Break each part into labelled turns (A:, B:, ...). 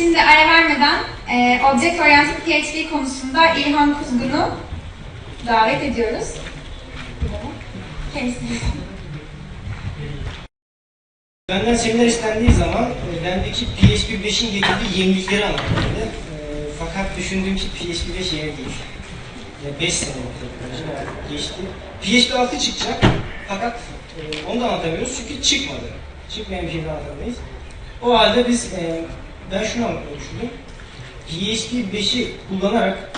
A: Şimdi ara vermeden e, Object Oriented PHP konusunda İlhan Kuzgun'u davet ediyoruz. Kendisi.
B: Benden seminer istendiği zaman e, bendeki PHP 5'in getirdiği yenilikleri anlatmalı. E, fakat düşündüğüm ki PHP 5 yeni değil. Ya 5 sene geçti. PHP 6 çıkacak fakat e, onu da anlatamıyoruz çünkü çıkmadı. Çıkmayan bir şey de anlatamayız. O halde biz, e, ben şunu anlatmayı düşündüm. PHP 5'i kullanarak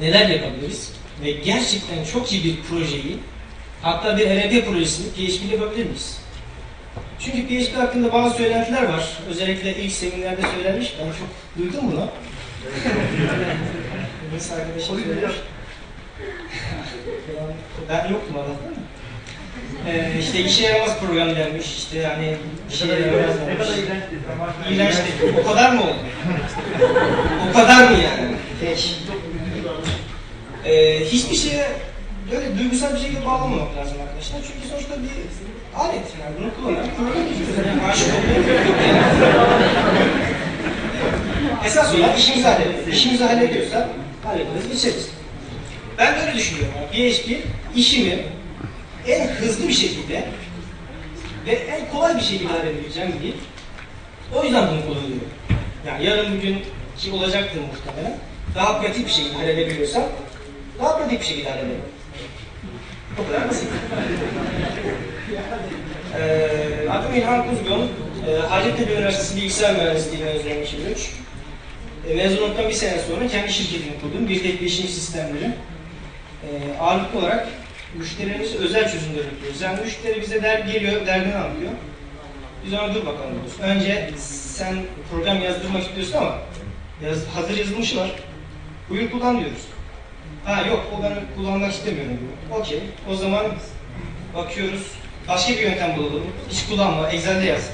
B: neler yapabiliriz? Ve gerçekten çok iyi bir projeyi, hatta bir RP projesini PHP ile yapabilir miyiz? Çünkü PHP hakkında bazı söylentiler var. Özellikle ilk seminerde söylenmiş. Ben çok duydum bunu. Birisi arkadaşım söylemiş. ben yoktum Allah'tan. Ee, işte işe yaramaz program denmiş. İşte yani işe yaramaz
C: Ne kadar iğrençti. Tamam.
B: İğrenç değil. O kadar mı oldu? o kadar mı yani? Ee, hiçbir şeye böyle duygusal bir şekilde bağlamamak lazım arkadaşlar. Çünkü sonuçta bir alet yani bunu program. Yani aşık olduğum yok yani. Esas olan işimizi hallediyoruz. İşimizi hallediyorsa hallederiz, geçeriz. Ben böyle düşünüyorum. PHP işimi en hızlı bir şekilde ve en kolay bir şekilde halledebileceğim bir o yüzden bunu kullanıyorum. Yani yarın bugün ki olacaktır muhtemelen. Daha pratik bir şekilde halledebiliyorsam daha pratik bir şekilde hallederim. O kadar basit. Ee, adım İlhan Kuzgun. Ee, Hacettepe Üniversitesi Bilgisayar Mühendisliği mezunuyum 2003. Ee, mezun olduktan bir sene sonra kendi şirketimi kurdum. Bir tek bilişim sistemleri. Ee, ağırlıklı olarak müşterilerimize özel çözümler yapıyoruz. Yani müşteri bize der, geliyor, derdini anlatıyor. Biz ona dur bakalım diyoruz. Önce sen program yazdırmak istiyorsun ama yaz, hazır yazılmışı var. Buyur kullan diyoruz. Ha yok o ben kullanmak istemiyorum diyor. Okey. O zaman bakıyoruz. Başka bir yöntem bulalım. Hiç kullanma. Excel'de yaz.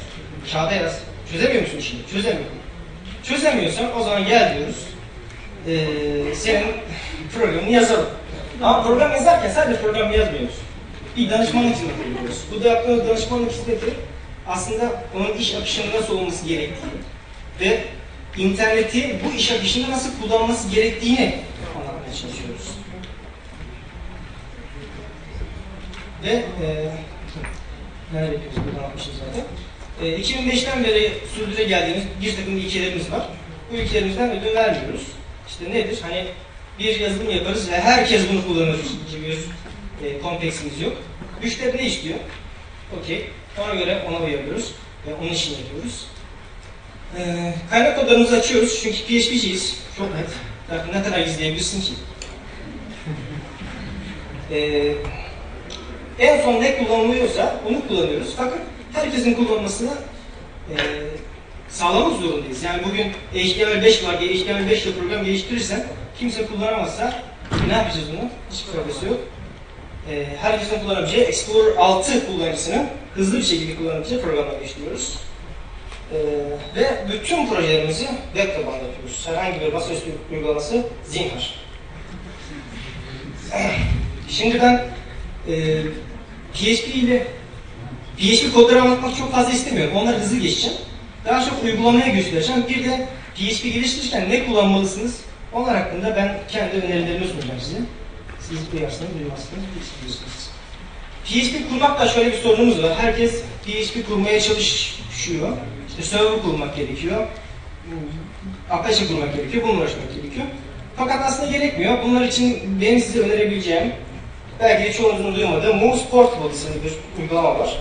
B: Kağıda yaz. Çözemiyor musun işini? Çözemiyorum. Çözemiyorsan o zaman gel diyoruz. Ee, senin programını yazalım. Ama program yazarken sadece program yazmıyoruz. Bir danışmanlık hizmeti veriyoruz. Bu da yaptığımız danışmanlık hizmeti aslında onun iş akışının nasıl olması gerektiği ve interneti bu iş akışında nasıl kullanması gerektiğini anlatmaya çalışıyoruz. Ve e, neler yapıyoruz burada anlatmışız zaten. E, 2005'ten beri sürdüre geldiğimiz bir takım ilkelerimiz var. Bu ilkelerimizden ödün vermiyoruz. İşte nedir? Hani bir yazılım yaparız ve herkes bunu kullanır gibi bir e, kompleksimiz yok. Müşteri ne istiyor? Okey. Ona göre ona uyarıyoruz ve onun işini yapıyoruz. Ee, kaynak kodlarımızı açıyoruz çünkü PHP'ciyiz. Çok net. Zaten ne kadar izleyebilirsin ki? Ee, en son ne kullanılıyorsa onu kullanıyoruz. Fakat herkesin kullanmasını e, sağlamak zorundayız. Yani bugün HTML5 var diye HTML5 ile program geliştirirsen kimse kullanamazsa ne yapacağız bunu? Hiçbir faydası yok. Ee, herkesin kullanabileceği Explorer 6 kullanıcısının hızlı bir şekilde kullanabileceği programlar geliştiriyoruz. Ee, ve bütün projelerimizi web tabanlı yapıyoruz. Herhangi bir masaüstü uygulaması zinhar. Şimdi ben e, PHP ile PHP kodları anlatmak çok fazla istemiyorum. Onları hızlı geçeceğim. Daha çok uygulamaya göstereceğim. Bir de PHP geliştirirken ne kullanmalısınız? Onlar hakkında ben kendi önerilerimi sunacağım size. Siz duyarsınız, duymazsınız, hiç biliyorsunuz. PHP kurmakla şöyle bir sorunumuz var. Herkes PHP kurmaya çalışıyor. İşte server kurmak gerekiyor. Apache kurmak gerekiyor, bununla uğraşmak gerekiyor. Fakat aslında gerekmiyor. Bunlar için benim size önerebileceğim, belki de çoğunuzun duymadığı Moose Portable isimli bir uygulama var.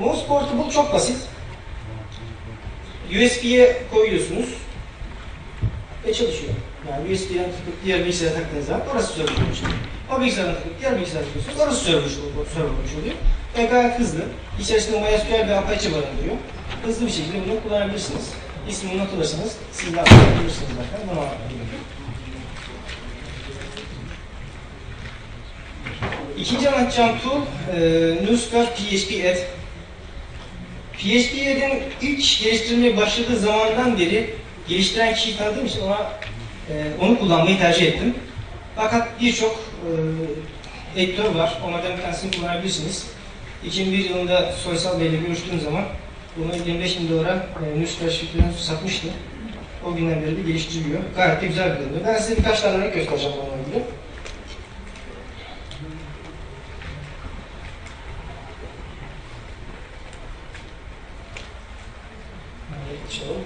B: Mouse Portable çok basit. USB'ye koyuyorsunuz ve çalışıyor. Yani USB'den takıp diğer bilgisayara taktığınız zaman orası server olmuş oluyor. O bilgisayardan takıp diğer bilgisayara takıyorsunuz, orası server olmuş, oluyor. Ve gayet hızlı. İçerisinde MySQL ve Apache barındırıyor. Hızlı bir şekilde bunu kullanabilirsiniz. İsmini not alırsanız siz de anlatabilirsiniz zaten. Bunu anlatabilirim. İkinci anlatacağım tool, e, Newscar PHP Add. PHP Add'in ilk geliştirmeye başladığı zamandan beri geliştiren kişiyi tanıdığım için ona e, onu kullanmayı tercih ettim. Fakat birçok e, editör var. Onlardan bir tanesini kullanabilirsiniz. 2001 yılında Soysal Bey ile görüştüğüm zaman bunu 25 bin dolara e, şirketine satmıştı. O günden beri de geliştiriliyor. Gayet de güzel bir ürün. Ben size birkaç tane örnek göstereceğim bununla ilgili. Evet, açalım.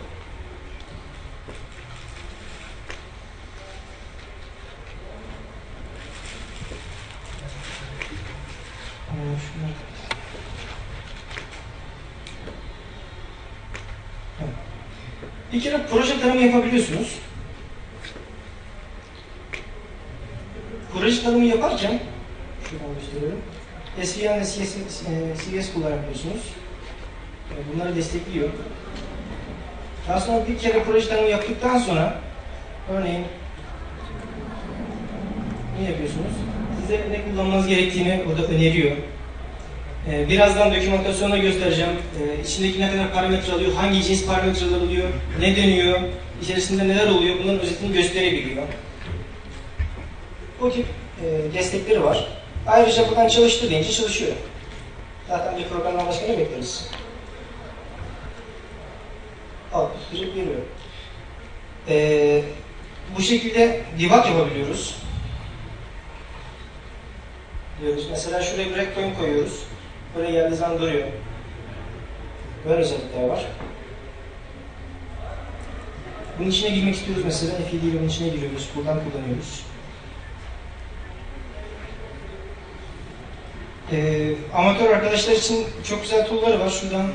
B: Bir kere proje tanımı yapabiliyorsunuz. Proje tanımı yaparken şuradan gösteriyorum. SVN ve CS, CVS kullanabiliyorsunuz. Bunları destekliyor. Sonra bir kere proje tanımı yaptıktan sonra örneğin ne yapıyorsunuz? Size ne kullanmanız gerektiğini burada öneriyor. Ee, birazdan dokümantasyonda göstereceğim. Ee, içindeki ne kadar parametre alıyor, hangi cins parametreler alıyor, ne dönüyor, içerisinde neler oluyor bunların özetini gösterebiliyor. Bu tip e, destekleri var. Ayrıca buradan çalıştır deyince çalışıyor. Zaten bir programdan başka ne bekleriz? Direkt veriyor. Ee, bu şekilde debug yapabiliyoruz. Diyoruz. Mesela şuraya bir breakpoint koyuyoruz. Böyle geldiği zaman duruyor. Böyle özellikler var. Bunun içine girmek istiyoruz mesela. FED ile bunun içine giriyoruz. Buradan kullanıyoruz. Ee, amatör arkadaşlar için çok güzel tool'ları var. Şuradan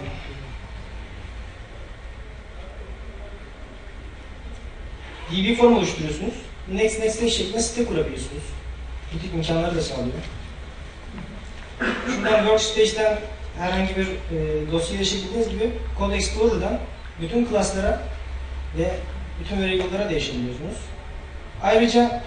B: DB form oluşturuyorsunuz. Next next next şeklinde site kurabiliyorsunuz. Bu imkanları da sağlıyor. Şuradan Workspace'ten herhangi bir e, dosya erişebildiğiniz gibi Code Explorer'dan bütün klaslara ve bütün variable'lara da erişebiliyorsunuz. Ayrıca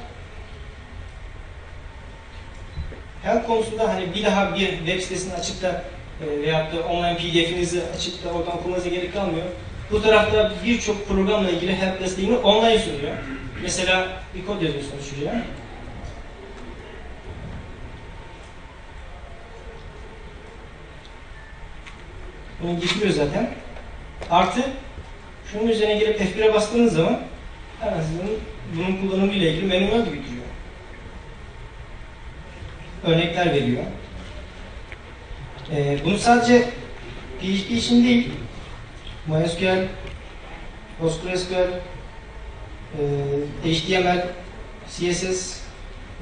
B: help konusunda hani bir daha bir web sitesini açıp da e, veyahut da online pdf'inizi açıp da oradan okumanıza gerek kalmıyor. Bu tarafta birçok programla ilgili help desteğini online sunuyor. Mesela bir kod yazıyorsunuz şuraya. Bunu getiriyor zaten. Artı şunun üzerine gelip F1'e bastığınız zaman hemen sizin bunun kullanımı ile ilgili manuel de getiriyor. Örnekler veriyor. Ee, bunu sadece PHP için değil, MySQL, PostgreSQL, e, HTML, CSS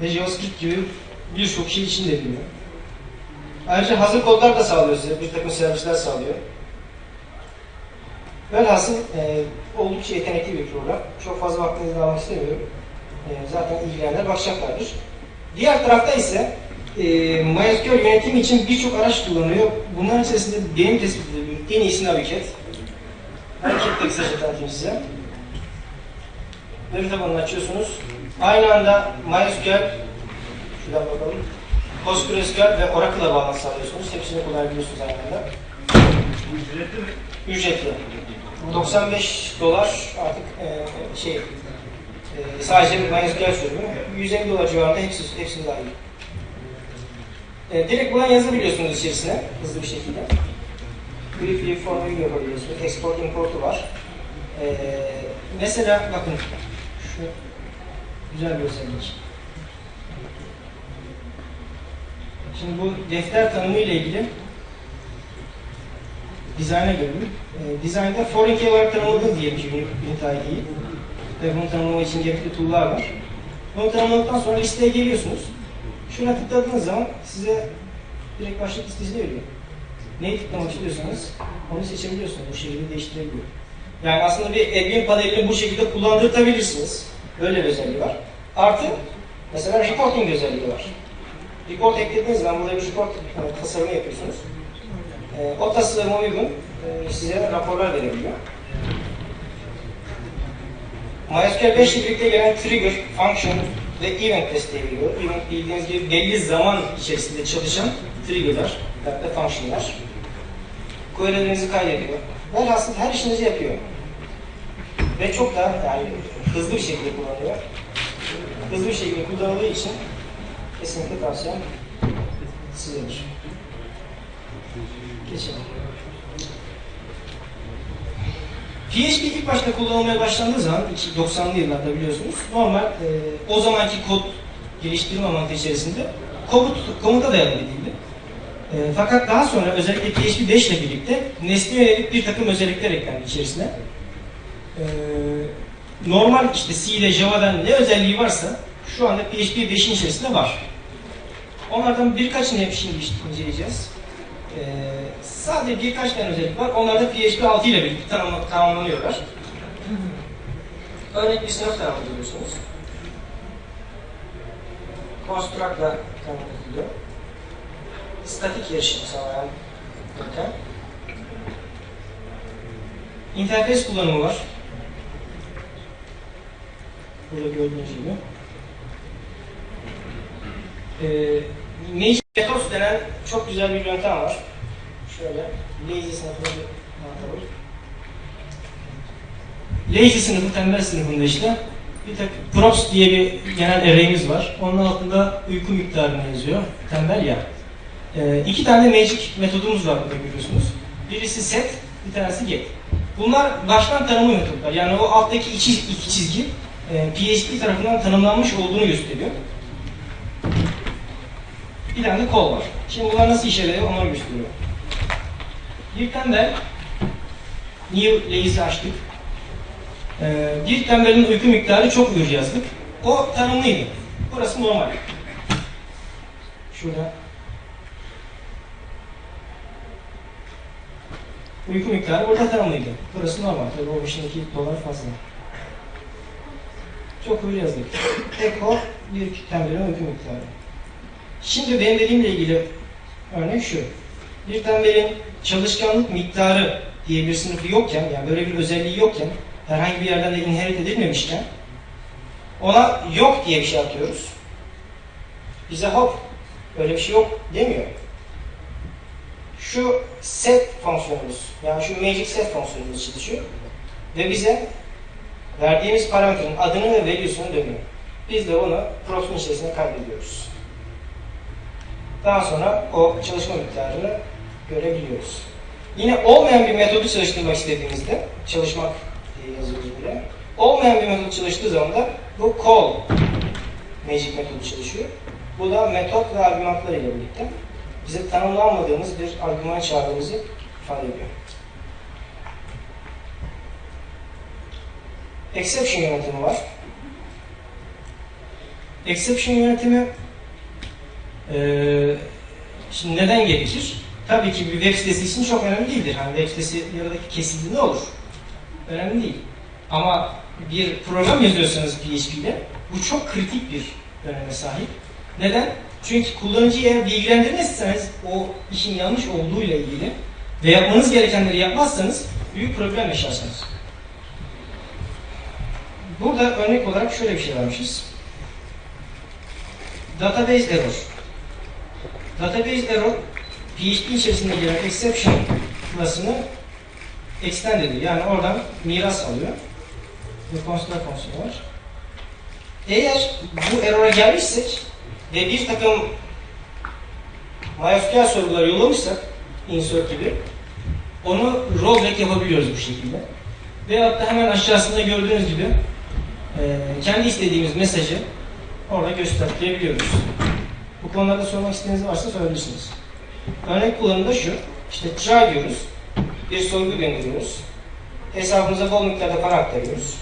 B: ve JavaScript gibi birçok şey için de biliyor. Ayrıca hazır kodlar da sağlıyor size, bir takım servisler sağlıyor. Velhasıl e, oldukça yetenekli bir program. Çok fazla vaktinizi almak istemiyorum. E, zaten ilgilenenler bakacaklardır. Diğer tarafta ise e, MySQL yönetimi için birçok araç kullanılıyor. Bunların içerisinde benim tespit edildiğim en iyisi Naviget. Naviget'te kısaca tanıtayım size. Veri tabanını açıyorsunuz. Aynı anda MySQL, şuradan bakalım, PostgreSQL ve Oracle'a bağlantı sağlıyorsunuz. Hepsini kullanabiliyorsunuz aynı anda.
C: Ücretli mi?
B: Ücretli. 95 dolar artık e, şey e, sadece MySQL sürümü. 150 dolar civarında hepsi, hepsini dahil. E, direkt buradan yazabiliyorsunuz içerisine hızlı bir şekilde. Briefly formül yapabiliyorsunuz. Export importu var. E, mesela bakın şu güzel özellik. Şimdi bu defter tanımı ile ilgili dizayna gelelim. E, design'da foreign key olarak tanımladığınız diye bir unit ID'yi ve bunu tanımlamak için gerekli tool'lar var. Bunu tanımladıktan sonra listeye geliyorsunuz. Şuna tıkladığınız zaman size direkt başlık listesi veriyor. Neyi tıklamak istiyorsanız onu seçebiliyorsunuz. Bu şekilde değiştirebiliyor. Yani aslında bir admin panelini bu şekilde kullandırtabilirsiniz. Böyle bir özelliği var. Artı mesela reporting özelliği var. Report eklediğiniz zaman burada bir report e, tasarımı yapıyorsunuz. E, o tasarıma uygun e, size raporlar verebiliyor. MySQL 5 ile birlikte gelen trigger, function ve event desteği veriyor. Event bildiğiniz gibi belli zaman içerisinde çalışan triggerlar ve functionlar. Query'lerinizi kaydediyor. Velhasıl her işinizi yapıyor. Ve çok da yani hızlı bir şekilde kullanıyor. Hızlı bir şekilde kullanıldığı için kesinlikle tavsiyem sizedir. Geçelim. PHP ilk başta kullanılmaya başlandığı zaman, 90'lı yıllarda biliyorsunuz, normal e, o zamanki kod geliştirme mantığı içerisinde komut, komuta dayalı edildi. E, fakat daha sonra özellikle PHP 5 ile birlikte nesne yönelik bir takım özellikler eklendi içerisine. E, normal işte C ile Java'dan ne özelliği varsa şu anda PHP 5'in içerisinde var. Onlardan birkaçını hep şimdi inceleyeceğiz. Ee, sadece birkaç tane özellik var. Onlar da PHP 6 ile birlikte tamam, tamamlanıyorlar. Örnek bir sınıf tanımlıyorsunuz. Construct'la tanımlanıyor. Statik erişim sağlayan yöntem. İnterfeys kullanımı var. Burada gördüğünüz gibi. Ee, Magic Methods denen çok güzel bir yöntem var. Şöyle lazy sınıfını anlatalım. Lazy sınıfı, tembel sınıfında işte bir tek props diye bir genel array'imiz var. Onun altında uyku miktarını yazıyor. Tembel ya. Ee, iki tane magic metodumuz var burada görüyorsunuz. Birisi set, bir tanesi get. Bunlar baştan tanımlı metotlar. Yani o alttaki iki, iki çizgi e, PHP tarafından tanımlanmış olduğunu gösteriyor. Bir tane de kol var. Şimdi bunlar nasıl işe yarıyor onları gösteriyor. Bir tembel new lazy açtık. Ee, bir tembelin uyku miktarı çok uyur yazdık. O tanımlıydı. Burası normal. Şurada uyku miktarı burada tanımlıydı. Burası normal. Tabii o işindeki dolar fazla. Çok uyur yazdık. Tek o bir tembelin uyku miktarı. Şimdi benim dediğimle ilgili örnek şu. Bir tembelin çalışkanlık miktarı diye bir sınıfı yokken, yani böyle bir özelliği yokken, herhangi bir yerden de inherit edilmemişken, ona yok diye bir şey atıyoruz. Bize hop, böyle bir şey yok demiyor. Şu set fonksiyonumuz, yani şu magic set fonksiyonumuz çalışıyor. Ve bize verdiğimiz parametrenin adını ve value'sunu dönüyor. Biz de onu props'un içerisine kaydediyoruz. Daha sonra o çalışma miktarını görebiliyoruz. Yine olmayan bir metodu çalıştırmak istediğimizde, çalışmak yazıyoruz buraya. Olmayan bir metod çalıştığı zaman da bu call magic metodu çalışıyor. Bu da metot ve argümanlar ile birlikte bize tanımlanmadığımız bir argüman çağrımızı ifade ediyor. Exception yönetimi var. Exception yönetimi ee, şimdi neden gerekir? Tabii ki bir web sitesi için çok önemli değildir. Hani web sitesi yaradaki kesildi ne olur? Önemli değil. Ama bir program yazıyorsanız PHP'de bu çok kritik bir öneme sahip. Neden? Çünkü kullanıcıyı eğer bilgilendirmezseniz o işin yanlış olduğuyla ilgili ve yapmanız gerekenleri yapmazsanız büyük problem yaşarsınız. Burada örnek olarak şöyle bir şey vermişiz. Database error. Database error PHP içerisinde gelen exception class'ını extend ediyor. Yani oradan miras alıyor. Bir construct fonksiyonu var. Eğer bu error'a gelmişsek ve bir takım MySQL soruları yollamışsak insert gibi onu rollback yapabiliyoruz bu şekilde. Veyahut da hemen aşağısında gördüğünüz gibi e, kendi istediğimiz mesajı orada gösterebiliyoruz. Bu konularda sormak istediğiniz varsa sorabilirsiniz. Örnek kullanımı da şu. İşte try diyoruz. Bir sorgu gönderiyoruz. Hesabımıza bol miktarda para aktarıyoruz.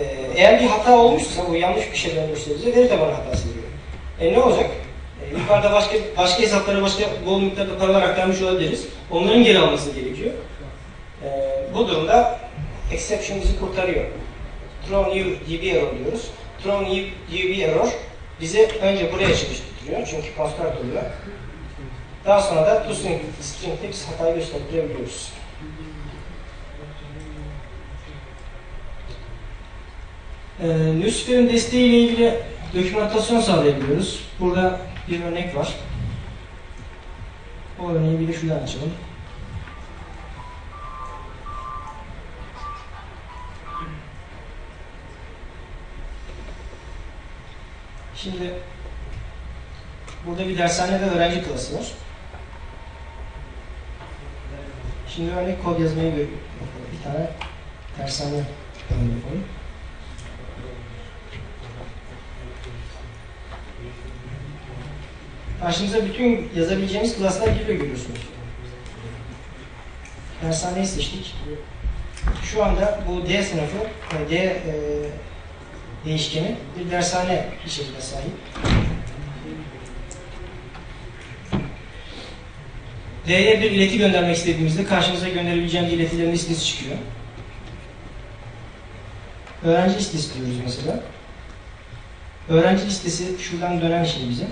B: Ee, eğer bir hata olmuşsa, bu yanlış bir şey dönmüşse bize veri tabanı hatası diyor. E ne olacak? E, yukarıda başka başka hesaplara başka bol miktarda paralar aktarmış olabiliriz. Onların geri alması gerekiyor. E, bu durumda exception bizi kurtarıyor. Throw new db error diyoruz. Throw new db error bizi önce buraya çalıştırıyor çünkü construct oluyor. Daha sonra da toString string'de biz hatayı gösterebiliyoruz. Ee, Lucifer'in desteğiyle ilgili dokümantasyon sağlayabiliyoruz. Burada bir örnek var. O örneği bir de şuradan açalım. Şimdi burada bir dershane ve öğrenci klası var. Şimdi örnek kod yazmayı yapalım. Bir tane dershane örneği Karşımıza bütün yazabileceğimiz klaslar geliyor görüyorsunuz. Dershaneyi seçtik. Şu anda bu D sınıfı, D e, değişkeni bir dershane içeriğine sahip. D'ye bir ileti göndermek istediğimizde karşımıza gönderebileceğimiz iletilerin listesi çıkıyor. Öğrenci listesi diyoruz mesela. Öğrenci listesi şuradan dönen şey bize.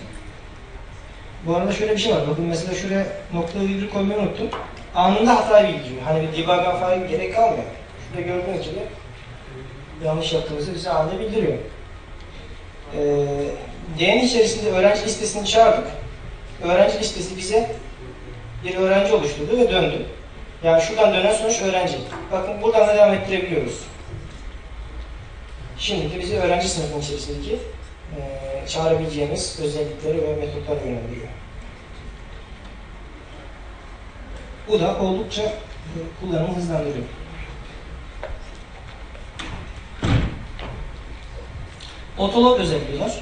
B: Bu arada şöyle bir şey var. Bakın mesela şuraya nokta virgül koymayı unuttum. Anında hata bildiriyor. Hani bir debug'a falan gerek kalmıyor. Şurada gördüğünüz gibi yanlış yaptığımızı bize anında bildiriyor. Ee, D'nin içerisinde öğrenci listesini çağırdık. Öğrenci listesi bize bir öğrenci oluşturdu ve döndü. Yani şuradan dönen sonuç öğrenci. Bakın buradan da devam ettirebiliyoruz. Şimdi de bizi öğrenci sınıfının içerisindeki eee, çağırabileceğimiz özellikleri ve metotlar yönlendiriyor. Bu da oldukça e, kullanımı hızlandırıyor. Otolog özelliği var.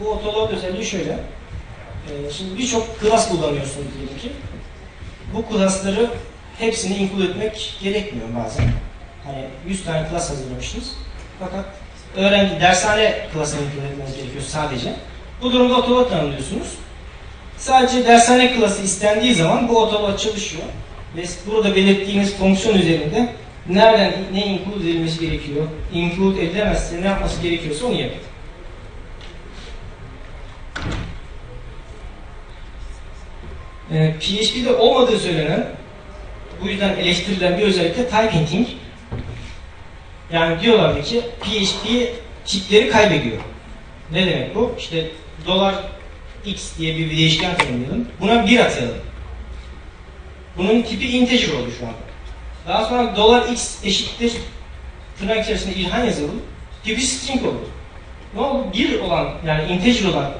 B: Bu otolog özelliği şöyle. Ee, Şimdi birçok class kullanıyorsunuz diyelim ki. Bu class'ları hepsini include etmek gerekmiyor bazen. Hani 100 tane class hazırlamışsınız. Fakat öğrenci dershane class'ını include etmeniz gerekiyor sadece. Bu durumda otolog tanımlıyorsunuz. Sadece dershane klası istendiği zaman bu otolog çalışıyor. Ve burada belirttiğiniz fonksiyon üzerinde nereden ne include edilmesi gerekiyor, include edilemezse ne yapması gerekiyorsa onu yapıyor. Ee, PHP'de olmadığı söylenen, bu yüzden eleştirilen bir özellik de type hinting. Yani diyorlardı ki PHP tipleri kaybediyor. Ne demek bu? İşte dolar x diye bir değişken tanımlayalım. Buna bir atayalım. Bunun tipi integer oldu şu anda. Daha sonra dolar x eşittir tırnak içerisinde ilhan yazalım. Tipi string oldu. Ne oldu? Bir olan yani integer olan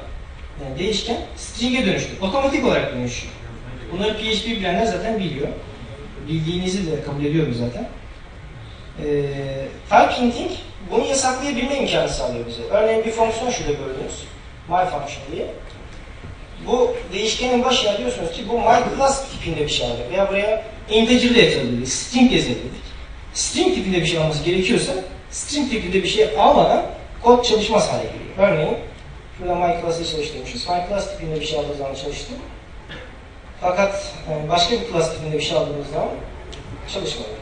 B: yani değişken string'e dönüştü. Otomatik olarak dönüşüyor. Bunları PHP bilenler zaten biliyor. Bildiğinizi de kabul ediyorum zaten. Ee, type hinting bunu yasaklayabilme imkanı sağlıyor bize. Örneğin bir fonksiyon şurada gördünüz. My function diye. Bu değişkenin başına diyorsunuz ki bu my class tipinde bir şey alacak. Veya buraya integer de yazabilir, string yazabilir. String tipinde bir şey alması gerekiyorsa string tipinde bir şey almadan kod çalışmaz hale geliyor. Örneğin şurada my class'ı çalıştırmışız. My class tipinde bir şey aldığı zaman çalıştı. Fakat e, başka bir class tipinde bir şey aldığımız zaman çalışmıyor.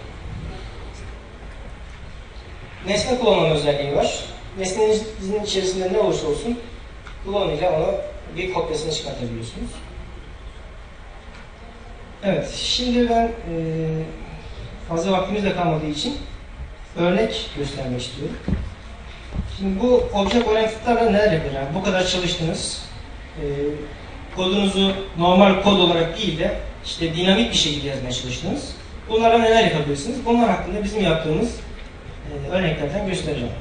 B: Nesne kullanma özelliği var. Nesnenin içerisinde ne olursa olsun kullanıyla onu bir kopyasını çıkartabiliyorsunuz. Evet, şimdi ben e, fazla vaktimiz de kalmadığı için örnek göstermek istiyorum. Şimdi bu object oriented'larla neler yapacağım? Yani bu kadar çalıştınız. E, kodunuzu normal kod olarak değil de işte dinamik bir şekilde yazmaya çalıştınız. Bunlara neler yapabilirsiniz? Bunlar hakkında bizim yaptığımız örneklerden göstereceğim.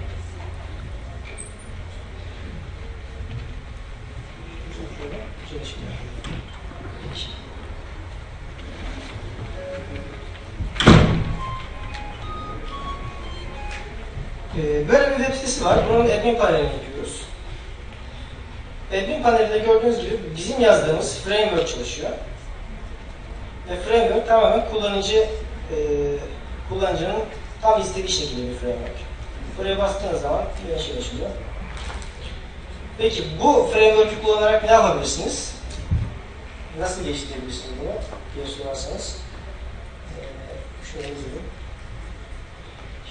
B: Çalışmıyor. Ee, Böyle bir web sitesi var. Bunun admin panelini yapıyoruz. Admin panelinde gördüğünüz gibi bizim yazdığımız framework çalışıyor. Ve framework tamamen kullanıcı e, kullanıcının tam istediği şekilde bir framework. Buraya bastığınız zaman şey açılıyor. Peki bu framework'ü kullanarak ne yapabilirsiniz? Nasıl geliştirebilirsiniz bunu diye sorarsanız. Ee, şöyle yazayım.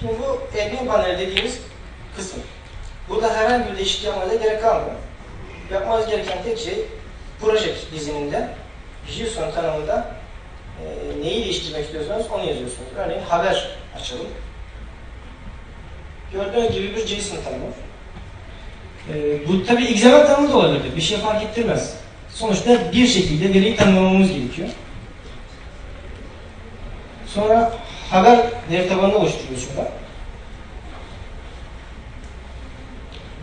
B: Şimdi bu admin panel dediğimiz kısım. Burada herhangi bir değişiklik yapmanıza gerek kalmıyor. Yapmanız gereken tek şey project dizininde JSON tanımında e, neyi değiştirmek istiyorsanız onu yazıyorsunuz. Örneğin haber açalım. Gördüğünüz gibi bir JSON tanımı. E, bu tabi XML tanımı da olabilir. Bir şey fark ettirmez. Sonuçta bir şekilde veriyi tanımlamamız gerekiyor. Sonra haber veri tabanını oluşturuyoruz şurada.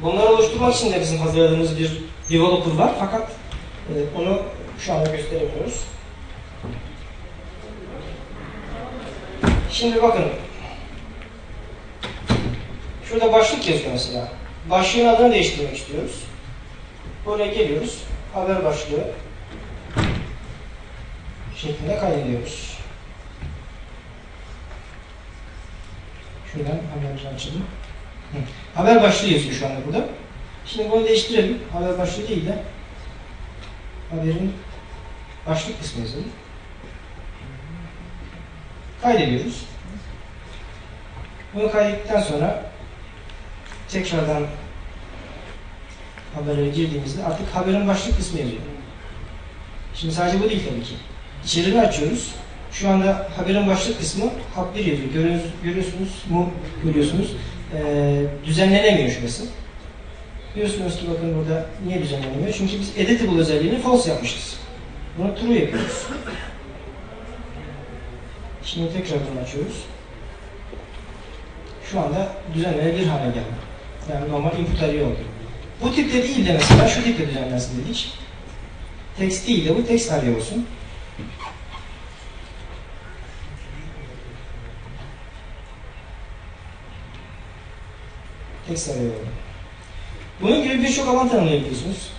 B: Bunları oluşturmak için de bizim hazırladığımız bir developer var fakat e, onu şu anda gösteremiyoruz. Şimdi bakın. Şurada başlık yazıyor mesela. Başlığın adını değiştirmek istiyoruz. Buraya geliyoruz. Haber başlığı şeklinde kaydediyoruz. Şuradan haberci açalım. Hı. Haber başlığı yazıyor şu anda burada. Şimdi bunu değiştirelim. Haber başlığı değil de haberin başlık kısmı yazalım. Kaydediyoruz. Bunu kaydettikten sonra tekrardan habere girdiğimizde artık haberin başlık kısmı yazıyor. Şimdi sadece bu değil tabii ki. İçeriğini açıyoruz. Şu anda haberin başlık kısmı hap 1 yazıyor. Görüyorsunuz, görüyorsunuz mu? Görüyorsunuz. Ee, düzenlenemiyor şurası. Diyorsunuz ki bakın burada niye düzenlenemiyor? Çünkü biz editable özelliğini false yapmışız. Bunu true yapıyoruz. Şimdi tekrar bunu açıyoruz. Şu anda düzenlenebilir hale geldi. Yani normal input arıyor oldu. Bu tipte değil de mesela şu tipte düzenlensin dedik. Text değil de bu text arıyor olsun. Text arıyor oldu. Bunun gibi birçok alan tanımlayabiliyorsunuz.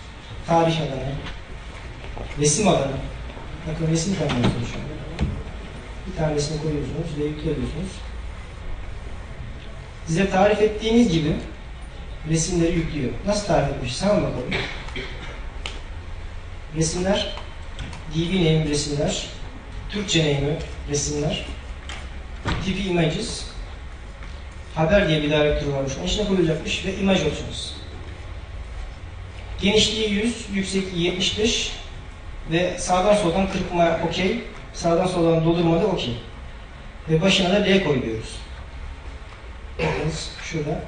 B: Tarih alanı, resim alanı. Bakın resim tanımlıyorsunuz şu anda. Bir tanesini koyuyorsunuz ve yüklüyorsunuz. Size tarif ettiğiniz gibi resimleri yüklüyor. Nasıl tarif etmiş? Hemen bakalım. Resimler, DB name resimler, Türkçe name'i resimler, tipi images, haber diye bir direktörü varmış. Onun içine koyulacakmış ve imaj options. Genişliği 100, yüksekliği 75 ve sağdan soldan kırpma okey, sağdan soldan doldurma da okey. Ve başına da L koyuyoruz. Bakınız şurada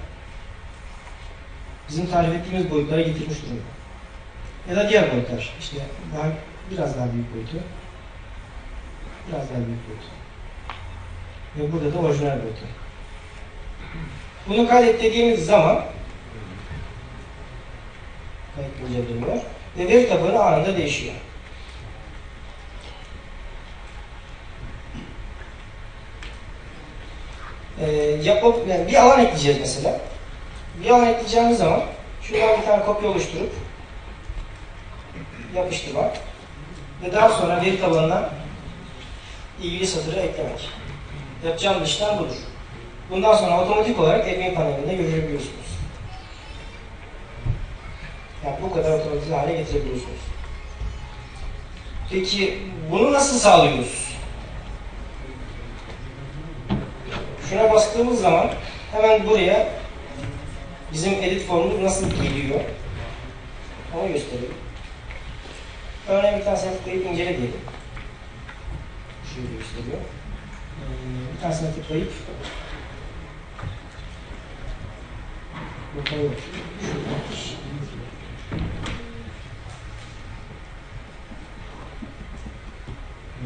B: bizim tarif ettiğimiz boyutlara getirmiş durumda. Ya da diğer boyutlar. İşte daha biraz daha büyük boyutu. Biraz daha büyük boyutu. Ve burada da orijinal boyutu. Bunu kaydet dediğimiz zaman kayıt güncelleniyor ve veri tabanı anında değişiyor. Ee, yapıp, yani bir alan ekleyeceğiz mesela. Bir alan ekleyeceğimiz zaman şuradan bir tane kopya oluşturup yapıştırmak ve daha sonra veri tabanına ilgili satırı eklemek. Yapacağımız işlem budur. Bundan sonra otomatik olarak admin panelinde görebiliyorsunuz. Yani bu kadar otomatik hale getirebiliyorsunuz. Peki bunu nasıl sağlıyoruz? Şuna bastığımız zaman hemen buraya bizim edit formumuz nasıl geliyor onu göstereyim. Örneğin bir tanesine tıklayıp incele diyelim. Şöyle gösteriyor. Ee, bir tanesine tıklayıp Bakalım.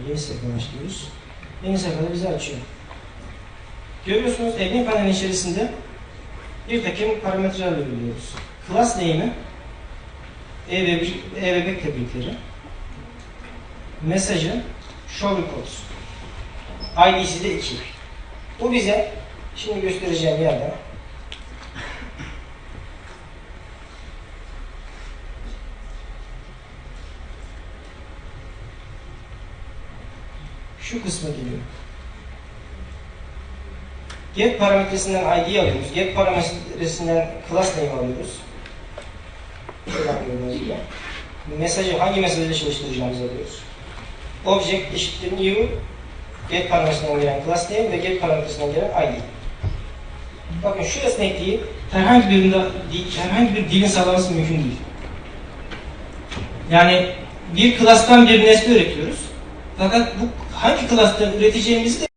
B: Yeni sayfa başlıyoruz. Yeni sayfada bizi açıyor. Görüyorsunuz admin panelin içerisinde bir takım parametreler belirliyoruz. Class name'i, e ve, e ve back tabletleri, mesajı, show records. ID'si de 2. Bu bize şimdi göstereceğim yerden şu geliyor. Get parametresinden ID alıyoruz. Get parametresinden class name alıyoruz. Mesajı hangi mesajla çalıştıracağımızı alıyoruz. Object eşittir new get parametresinden gelen class name ve get parametresinden gelen ID. Bakın şu esnekliği herhangi birinde herhangi bir dilin sağlaması mümkün değil. Yani bir class'tan bir nesne üretiyoruz. Fakat bu hangi class'tan üreteceğimizi de